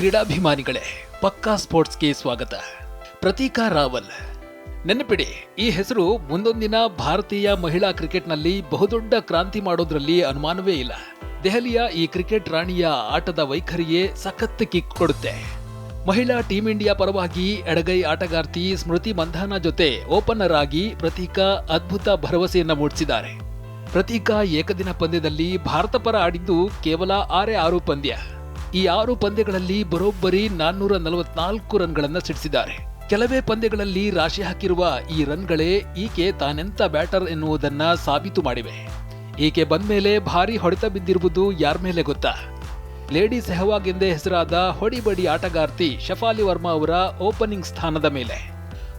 ಕ್ರೀಡಾಭಿಮಾನಿಗಳೇ, ಪಕ್ಕಾ ಸ್ಪೋರ್ಟ್ಸ್ಗೆ ಸ್ವಾಗತ. ಪ್ರತೀಕಾ ರಾವಲ್. ನೆನಪಿಡಿ, ಈ ಹೆಸರು ಮುಂದೊಂದಿನ ಭಾರತೀಯ ಮಹಿಳಾ ಕ್ರಿಕೆಟ್ನಲ್ಲಿ ಬಹುದೊಡ್ಡ ಕ್ರಾಂತಿ ಮಾಡೋದ್ರಲ್ಲಿ ಅನುಮಾನವೇ ಇಲ್ಲ. ದೆಹಲಿಯ ಈ ಕ್ರಿಕೆಟ್ ರಾಣಿಯ ಆಟದ ವೈಖರಿಯೇ ಸಖತ್ ಕಿಕ್ ಕೊಡುತ್ತೆ. ಮಹಿಳಾ ಟೀಂ ಇಂಡಿಯಾ ಪರವಾಗಿ ಎಡಗೈ ಆಟಗಾರ್ತಿ ಸ್ಮೃತಿ ಮಂಧಾನ ಜೊತೆ ಓಪನರ್ ಆಗಿ ಪ್ರತೀಕಾ ಅದ್ಭುತ ಭರವಸೆಯನ್ನ ಮೂಡಿಸಿದ್ದಾರೆ. ಪ್ರತೀಕಾ ಏಕದಿನ ಪಂದ್ಯದಲ್ಲಿ ಭಾರತ ಪರ ಆಡಿದ್ದು ಕೇವಲ ಆರೇ ಆರು ಪಂದ್ಯ. ಈ ಆರು ಪಂದ್ಯಗಳಲ್ಲಿ ಬರೋಬ್ಬರಿ ನಾನ್ನೂರ ನಲವತ್ನಾಲ್ಕು ರನ್ಗಳನ್ನು ಸಿಡಿಸಿದ್ದಾರೆ. ಕೆಲವೇ ಪಂದ್ಯಗಳಲ್ಲಿ ರಾಶಿ ಹಾಕಿರುವ ಈ ರನ್ಗಳೇ ಈಕೆ ತಾನೆಂತ ಬ್ಯಾಟರ್ ಎನ್ನುವುದನ್ನ ಸಾಬೀತು ಮಾಡಿವೆ. ಈಕೆ ಬಂದ್ಮೇಲೆ ಭಾರಿ ಹೊಡೆತ ಬಿದ್ದಿರುವುದು ಯಾರ ಮೇಲೆ ಗೊತ್ತಾ? ಲೇಡಿ ಸೆಹವಾಗ್ ಎಂದೇ ಹೆಸರಾದ ಹೊಡಿಬಡಿ ಆಟಗಾರ್ತಿ ಶಫಾಲಿ ವರ್ಮಾ ಅವರ ಓಪನಿಂಗ್ ಸ್ಥಾನದ ಮೇಲೆ.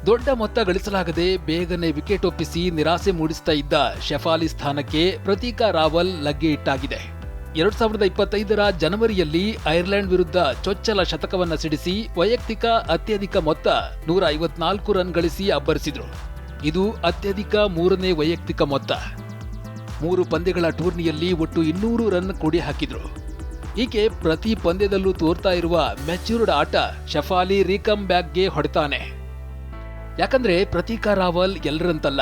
ದೊಡ್ಡ ಮೊತ್ತ ಗಳಿಸಲಾಗದೆ ಬೇಗನೆ ವಿಕೆಟ್ ಒಪ್ಪಿಸಿ ನಿರಾಸೆ ಮೂಡಿಸ್ತಾ ಇದ್ದ ಶಫಾಲಿ ಸ್ಥಾನಕ್ಕೆ ಪ್ರತೀಕಾ ರಾವಲ್ ಲಗ್ಗೆ ಇಟ್ಟಾಗಿದೆ. ಎರಡ್ ಸಾವಿರದ ಇಪ್ಪತ್ತೈದರ ಜನವರಿಯಲ್ಲಿ ಐರ್ಲೆಂಡ್ ವಿರುದ್ಧ ಚೊಚ್ಚಲ ಶತಕವನ್ನ ಸಿಡಿಸಿ ವೈಯಕ್ತಿಕ ಅತ್ಯಧಿಕ ಮೊತ್ತ ನೂರ ಐವತ್ನಾಲ್ಕು ರನ್ ಗಳಿಸಿ ಅಬ್ಬರಿಸಿದ್ರು. ಇದು ಅತ್ಯಧಿಕ ಮೂರನೇ ವೈಯಕ್ತಿಕ ಮೊತ್ತ. ಮೂರು ಪಂದ್ಯಗಳ ಟೂರ್ನಿಯಲ್ಲಿ ಒಟ್ಟು ಇನ್ನೂರು ರನ್ ಕೂಡಿ ಹಾಕಿದ್ರು. ಈಕೆ ಪ್ರತಿ ಪಂದ್ಯದಲ್ಲೂ ತೋರ್ತಾ ಇರುವ ಮೆಚ್ಯೂರ್ಡ್ ಆಟ ಶಫಾಲಿ ರೀಕಮ್ ಬ್ಯಾಕ್ಗೆ ಹೊಡೆತಾನೆ. ಯಾಕಂದ್ರೆ ಪ್ರತೀಕಾ ರಾವಲ್ ಎಲ್ಲರಂತಲ್ಲ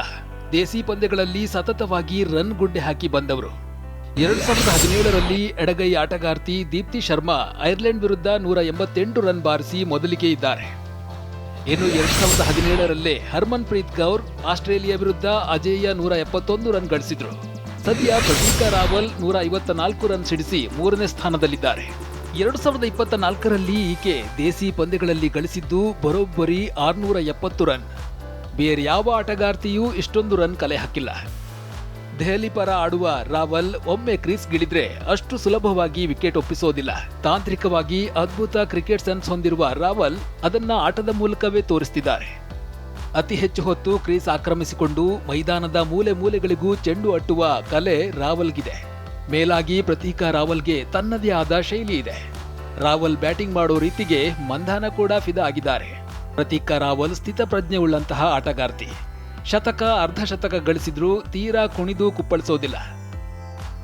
ದೇಸಿ ಪಂದ್ಯಗಳಲ್ಲಿ ಸತತವಾಗಿ ರನ್ ಗುಡ್ಡೆ ಹಾಕಿ ಬಂದವರು. ಎರಡ್ ಸಾವಿರದ ಹದಿನೇಳರಲ್ಲಿ ಎಡಗೈ ಆಟಗಾರ್ತಿ ದೀಪ್ತಿ ಶರ್ಮಾ ಐರ್ಲೆಂಡ್ ವಿರುದ್ಧ ನೂರ ಎಂಬತ್ತೆಂಟು ರನ್ ಬಾರಿಸಿ ಮೊದಲಿಗೆ ಇದ್ದಾರೆ. ಇನ್ನು ಎರಡ್ ಸಾವಿರದ ಹದಿನೇಳರಲ್ಲೇ ಹರ್ಮನ್ ಪ್ರೀತ್ ಕೌರ್ ಆಸ್ಟ್ರೇಲಿಯಾ ವಿರುದ್ಧ ಅಜೇಯ ನೂರ ಎಪ್ಪತ್ತೊಂದು ರನ್ ಗಳಿಸಿದ್ರು. ಸದ್ಯ ಪ್ರತೀಕಾ ರಾವಲ್ ನೂರ ಐವತ್ತ ನಾಲ್ಕು ರನ್ ಸಿಡಿಸಿ ಮೂರನೇ ಸ್ಥಾನದಲ್ಲಿದ್ದಾರೆ. ಎರಡು ಸಾವಿರದ ಇಪ್ಪತ್ತ ನಾಲ್ಕರಲ್ಲಿ ಈಕೆ ದೇಸಿ ಪಂದ್ಯಗಳಲ್ಲಿ ಗಳಿಸಿದ್ದು ಬರೋಬ್ಬರಿ ಆರ್ನೂರ ಎಪ್ಪತ್ತು ರನ್. ಬೇರೆ ಯಾವ ಆಟಗಾರ್ತಿಯೂ ಇಷ್ಟೊಂದು ರನ್ ಕಲೆ ಹಾಕಿಲ್ಲ. ದೆಹಲಿ ಪರ ಆಡುವ ರಾವಲ್, ಒಮ್ಮೆ ಕ್ರೀಸ್ ಗಿಳಿದ್ರೆ ಅಷ್ಟು ಸುಲಭವಾಗಿ ವಿಕೆಟ್ ಒಪ್ಪಿಸೋದಿಲ್ಲ. ತಾಂತ್ರಿಕವಾಗಿ ಅದ್ಭುತ ಕ್ರಿಕೆಟ್ ಸೆನ್ಸ್ ಹೊಂದಿರುವ ರಾವಲ್ ಅದನ್ನ ಆಟದ ಮೂಲಕವೇ ತೋರಿಸ್ತಿದ್ದಾರೆ. ಅತಿ ಹೆಚ್ಚು ಹೊತ್ತು ಕ್ರೀಸ್ ಆಕ್ರಮಿಸಿಕೊಂಡು ಮೈದಾನದ ಮೂಲೆ ಮೂಲೆಗಳಿಗೂ ಚೆಂಡು ಅಟ್ಟುವ ಕಲೆ ರಾವಲ್ಗಿದೆ. ಮೇಲಾಗಿ ಪ್ರತೀಕ ರಾವಲ್ಗೆ ತನ್ನದೇ ಆದ ಶೈಲಿ ಇದೆ. ರಾವಲ್ ಬ್ಯಾಟಿಂಗ್ ಮಾಡೋ ರೀತಿಗೆ ಮಂಧಾನ ಕೂಡ ಫಿದಾ ಆಗಿದ್ದಾರೆ. ಪ್ರತೀಕ ರಾವಲ್ ಸ್ಥಿತಪ್ರಜ್ಞೆ ಉಳ್ಳಂತಹ ಆಟಗಾರ್ತಿ. ಶತಕ, ಅರ್ಧ ಶತಕ ಗಳಿಸಿದ್ರೂ ತೀರಾ ಕುಣಿದು ಕುಪ್ಪಳಿಸೋದಿಲ್ಲ.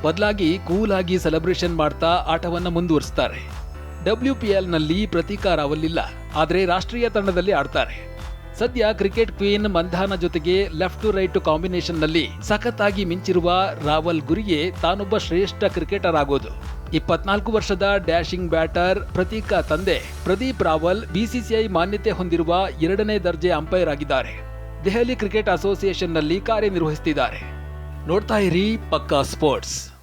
ಬದಲಾಗಿ ಕೂಲ್ ಆಗಿ ಸೆಲೆಬ್ರೇಷನ್ ಮಾಡ್ತಾ ಆಟವನ್ನು ಮುಂದುವರಿಸ್ತಾರೆ. ಡಬ್ಲ್ಯೂ ಪಿ ಎಲ್ನಲ್ಲಿ ಪ್ರತೀಕಾ ರಾವಲ್ ಆದ್ರೆ ರಾಷ್ಟ್ರೀಯ ತಂಡದಲ್ಲಿ ಆಡ್ತಾರೆ. ಸದ್ಯ ಕ್ರಿಕೆಟ್ ಕ್ವೀನ್ ಮಂಧಾನ ಜೊತೆಗೆ ಲೆಫ್ಟ್ ಟು ರೈಟ್ ಕಾಂಬಿನೇಷನ್ನಲ್ಲಿ ಸಖತ್ತಾಗಿ ಮಿಂಚಿರುವ ರಾವಲ್ ಗುರಿಗೆ ತಾನೊಬ್ಬ ಶ್ರೇಷ್ಠ ಕ್ರಿಕೆಟರ್ ಆಗೋದು. ಇಪ್ಪತ್ನಾಲ್ಕು ವರ್ಷದ ಡ್ಯಾಶಿಂಗ್ ಬ್ಯಾಟರ್ ಪ್ರತೀಕ ತಂದೆ ಪ್ರದೀಪ್ ರಾವಲ್ ಬಿಸಿಸಿಐ ಮಾನ್ಯತೆ ಹೊಂದಿರುವ ಎರಡನೇ ದರ್ಜೆ ಅಂಪೈರ್ ಆಗಿದ್ದಾರೆ. ದೆಹಲಿ ಕ್ರಿಕೆಟ್ ಅಸೋಸಿಯೇಷನ್ನಲ್ಲಿ ಕಾರ್ಯನಿರ್ವಹಿಸುತ್ತಿದ್ದಾರೆ ನೋಡ್ತಾ ಇರಿ ಪಕ್ಕಾ ಸ್ಪೋರ್ಟ್ಸ್.